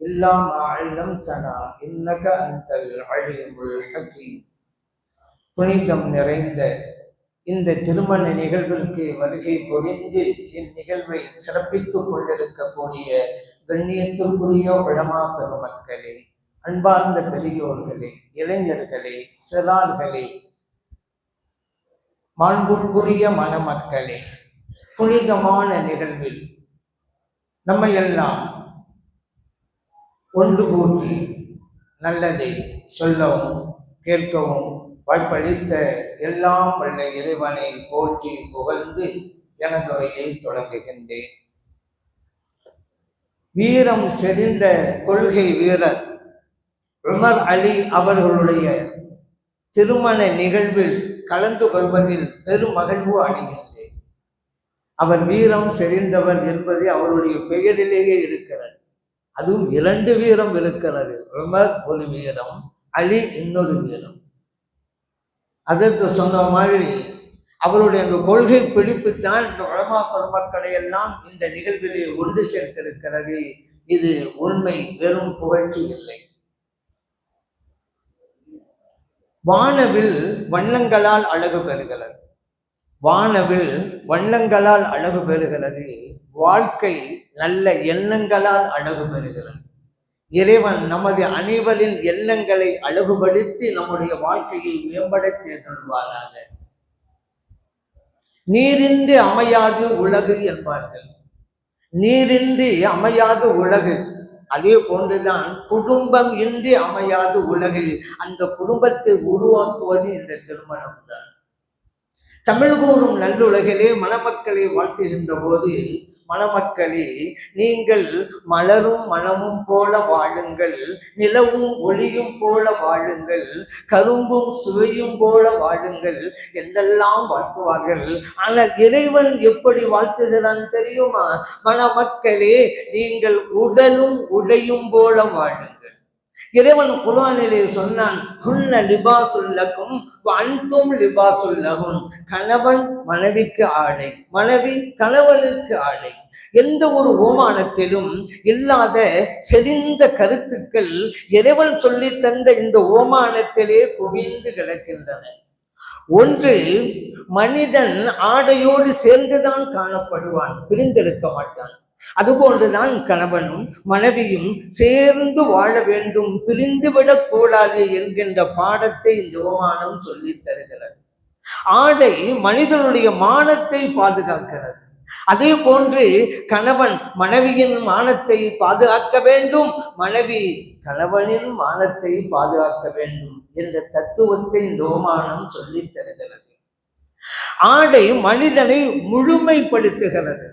إلا ما علمتنا إنك أنت العليم الحكيم புனிதம் நிறைந்த இந்த திருமண நிகழ்விற்கு வருகை புரிந்து இந்நிகழ்வை சிறப்பித்துக் கொண்டிருக்கக்கூடிய கண்ணியத்திற்குரிய உளமா பெருமக்களே அன்பார்ந்த பெரியோர்களே இளைஞர்களே சிறார்களே மாண்புக்குரிய மணமக்களே புனிதமான நிகழ்வில் நம்மையெல்லாம் ஒன்று கூட்டி நல்லதை சொல்லவும் கேட்கவும் வாய்ப்பளித்த எல்லாம் வல்ல இறைவனை போற்றி புகழ்ந்து எனதுரையை தொடங்குகின்றேன். வீரம் செறிந்த கொள்கை வீரர் உமர் அலி அவர்களுடைய திருமண நிகழ்வில் கலந்து கொள்வதில் பெருமகிழ்வு அடைகின்றேன். அவர் வீரம் செறிந்தவர் என்பது அவருடைய பெயரிலேயே இருக்கிறது. அதுவும் இரண்டு வீரம் இருக்கிறது உமர் ஒரு வீரம் அலி இன்னொரு வீரம். அதற்கு சொன்ன மாதிரி அவருடைய அந்த கொள்கை பிடிப்புத்தான் இந்த உலமா பெருமக்களை எல்லாம் இந்த நிகழ்விலே ஒன்று சேர்த்திருக்கிறது. இது உண்மை வெறும் புகழ்ச்சி இல்லை. வானவில் வண்ணங்களால் அழகு பெறுகிறது. வானவில் வண்ணங்களால் அழகு பெறுகிறது. வாழ்க்கை நல்ல எண்ணங்களால் அழகு பெறுகிறது. இறைவன் நமது அனைவரின் எண்ணங்களை அழகுபடுத்தி நம்முடைய வாழ்க்கையை மேம்படச் செய்துள்வாராக நீரின்றி அமையாது உலகு என்பார்கள். நீரின்றி அமையாது உலகு. அதே போன்றுதான் குடும்பம் இன்றி அமையாது உலகு. அந்த குடும்பத்தை உருவாக்குவது இந்த திருமணம் தான் தமிழ் கூறும் நல்லுலகிலே மணமக்களை வாழ்த்துகின்ற போது மணமக்களே நீங்கள் மலரும் மனமும் போல வாழுங்கள் நிலவும் ஒளியும் போல வாழுங்கள் கரும்பும் சுவையும் போல வாழுங்கள் என்றெல்லாம் வாழ்த்துவார்கள். ஆனால் இறைவன் எப்படி வாழ்த்துகிறான் தெரியுமா? மணமக்களே நீங்கள் உடலும் உடையும் போல வாழுங்கள். இறைவன் குரானிலே சொன்னான் குன்ன லிபாசுல்லக்கும் அன்தும் லிபாசுல்லகும் கணவன் மனைவிக்கு ஆடை மனைவி கணவனுக்கு ஆடை. எந்த ஒரு ஓமானத்திலும் இல்லாத செறிந்த கருத்துக்கள் இறைவன் சொல்லி தந்த இந்த ஓமானத்திலே குவிந்து கிடக்கின்றன. ஒன்று மனிதன் ஆடையோடு சேர்ந்துதான் காணப்படுவான் பிரிந்தெடுக்க மாட்டான். அதுபோன்றுதான் கணவனும் மனைவியும் சேர்ந்து வாழ வேண்டும் பிரிந்துவிடக் கூடாது என்கின்ற பாடத்தை இந்த உபமானம் சொல்லித் தருகிறது. ஆடை மனிதனுடைய மானத்தை பாதுகாக்கிறது. அதே போன்று கணவன் மனைவியின் மானத்தை பாதுகாக்க வேண்டும் மனைவி கணவனின் மானத்தை பாதுகாக்க வேண்டும் என்ற தத்துவத்தை இந்த ஓமானம் சொல்லித் தருகிறது. ஆடை மனிதனை முழுமைப்படுத்துகிறது.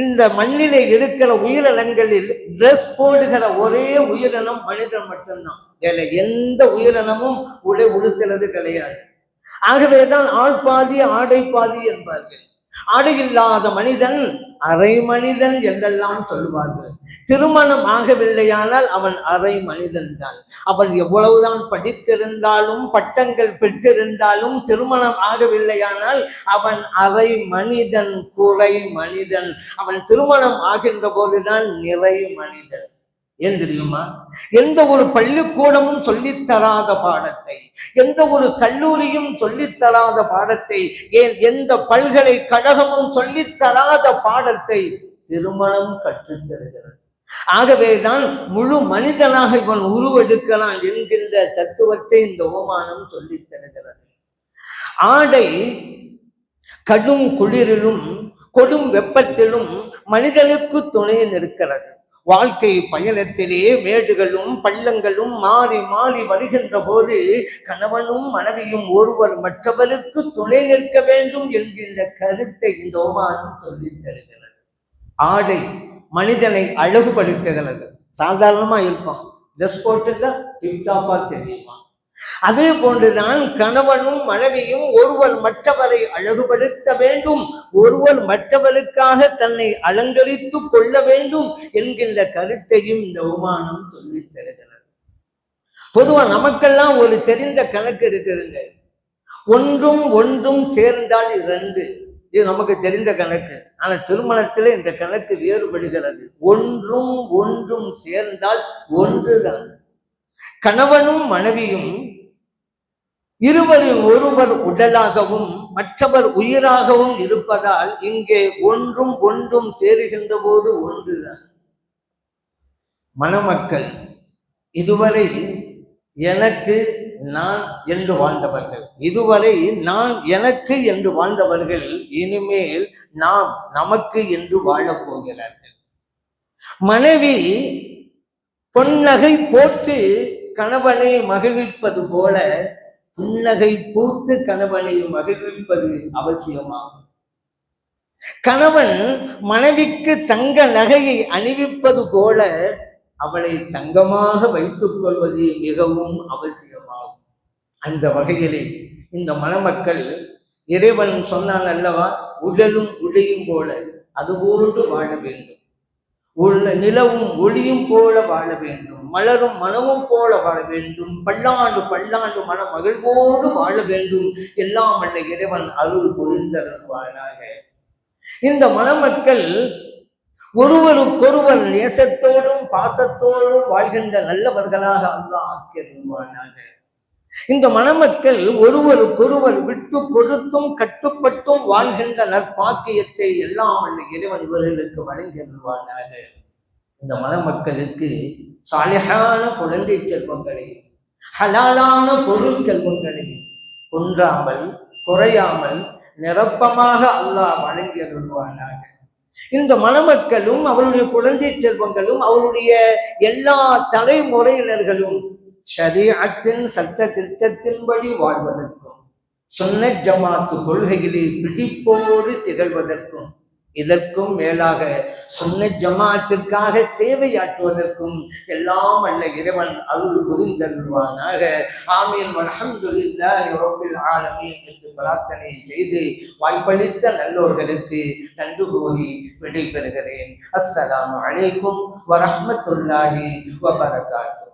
இந்த மண்ணிலே இருக்கிற உயிரினங்களில் ட்ரெஸ் போடுகிற ஒரே உயிரினம் மனிதன் மட்டும்தான். வேற எந்த உயிரினமும் உடை உடுத்துறது கிடையாது. ஆகவேதான் ஆள் பாதி ஆடை பாதி என்பார்கள். ஆடு இல்லாத மனிதன் அரை மனிதன் என்றெல்லாம் சொல்லுவார்கள். திருமணம் ஆகவில்லையானால் அவன் அரை மனிதன் தான். அவன் எவ்வளவுதான் படித்திருந்தாலும் பட்டங்கள் பெற்றிருந்தாலும் திருமணம் ஆகவில்லையானால் அவன் அரை மனிதன் குறை மனிதன். அவன் திருமணம் ஆகின்ற போதுதான் நிறை மனிதன். ஏன் தெரியுமா? எந்த ஒரு பள்ளிக்கூடமும் சொல்லித்தராத பாடத்தை எந்த ஒரு கல்லூரியும் சொல்லித்தராத பாடத்தை ஏன் எந்த பல்கலைக்கழகமும் சொல்லித்தராத பாடத்தை திருமணம் கற்றுத் ஆகவே ஆகவேதான் முழு மனிதனாக இவன் உருவெடுக்கலாம் என்கின்ற தத்துவத்தை இந்த ஓமானம் சொல்லித் தருகிறது. ஆடை கடும் குளிரிலும் கொடும் வெப்பத்திலும் மனிதனுக்கு துணை நிற்கிறது. வாழ்க்கை பயணத்திலே மேடுகளும் பள்ளங்களும் மாறி மாறி வருகின்ற போது கணவனும் மனைவியும் ஒருவர் மற்றவருக்கு துணை நிற்க வேண்டும் என்கின்ற கருத்தை இந்த ஓமானம் சொல்லித் தருகிறது. ஆடை மனிதனை அழகுபடுத்துகிறது. சாதாரணமா இருப்பான் ட்ரெஸ் போட்டுட்டா டிப்டாப்பா தெரியுமா? அதே போன்றுதான் கணவனும் மனைவியும் ஒருவர் மற்றவரை அழகுபடுத்த வேண்டும். ஒருவர் மற்றவருக்காக தன்னை அலங்கரித்து கொள்ள வேண்டும் என்கின்ற கருத்தையும் இந்த உமானம் சொல்லித் தருகிறது. பொதுவா நமக்கெல்லாம் ஒரு தெரிந்த கணக்கு இருக்குதுங்க. ஒன்றும் ஒன்றும் சேர்ந்தால் இரண்டு. இது நமக்கு தெரிந்த கணக்கு. ஆனா திருமணத்தில் இந்த கணக்கு வேறுபடுகிறது. ஒன்றும் ஒன்றும் சேர்ந்தால் ஒன்றுதான். கணவனும் மனைவியும் இருவரில் ஒருவர் உடலாகவும் மற்றவர் உயிராகவும் இருப்பதால் இங்கே ஒன்றும் ஒன்றும் சேருகின்ற போது ஒன்றுதான் மணமக்கள் இதுவரை எனக்கு நான் என்று வாழ்ந்தவர்கள். இதுவரை நான் எனக்கு என்று வாழ்ந்தவர்கள் இனிமேல் நாம் நமக்கு என்று வாழப் போகிறார்கள். மனைவி பொன்னகை போட்டு கணவனை மகிழ்விப்பது போல புன்னகை பூத்து கணவனை மகிழ்விப்பது அவசியமாகும். கணவன் மனைவிக்கு தங்க நகையை அணிவிப்பது போல அவளை தங்கமாக வைத்துக் கொள்வது மிகவும் அவசியமாகும். அந்த வகையிலே இந்த மணமக்கள் இறைவன் சொன்னான் அல்லவா உடலும் உடையும் போல அதுபோன்று வாழ வேண்டும். நிலவும் ஒளியும் போல வாழ வேண்டும். மலரும் மனமும் போல வாழ வேண்டும். பல்லாண்டு பல்லாண்டு மன மகிழ்வோடு வாழ வேண்டும். எல்லாம் அல்ல இறைவன் அருள் புரிந்தருள்வானாக இந்த மணமக்கள் ஒருவருக்கொருவர் நேசத்தோடும் பாசத்தோடும் வாழ்கின்ற நல்லவர்களாக அல்லாஹ் ஆக்கியிருவானாக இந்த மணமக்கள் ஒருவருக்கொருவர் விட்டு கொடுத்தும் கட்டுப்பட்டும் வாழ்கின்ற நற்பாக்கியத்தை எல்லாம் இறைவன் இவர்களுக்கு வழங்கியிருவானாக இந்த மணமக்களுக்கு சாலையான குழந்தை செல்வங்களை ஹலாலான பொருள் செல்வங்களை குன்றாமல் குறையாமல் நிரப்பமாக அல்லாஹ் வழங்கியிருவானாக இந்த மணமக்களும் அவருடைய குழந்தை செல்வங்களும் அவருடைய எல்லா தலைமுறையினர்களும் ஷரீஅத்தின் சட்ட திட்டத்தின்படி வாழ்வதற்கும் சுன்ன ஜமாத்து கொள்கைகளில் பிடிப்போடு திகழ்வதற்கும் இதற்கும் மேலாக சுன்ன ஜமாத்திற்காக சேவையாற்றுவதற்கும் எல்லாம் அல்ல இறைவன் அருள் புரிந்தருள்வானாக. ஆமீன். அல்ஹம்துலில்லாஹி ரப்பில் ஆலமீன் என்று பிரார்த்தனை செய்து வாய்ப்பளித்த நல்லோர்களுக்கு நன்றி கூறி விடைபெறுகிறேன். அஸ்ஸலாமு அலைக்கும் வரஹ்மத்துல்லாஹி வபரகாத்து.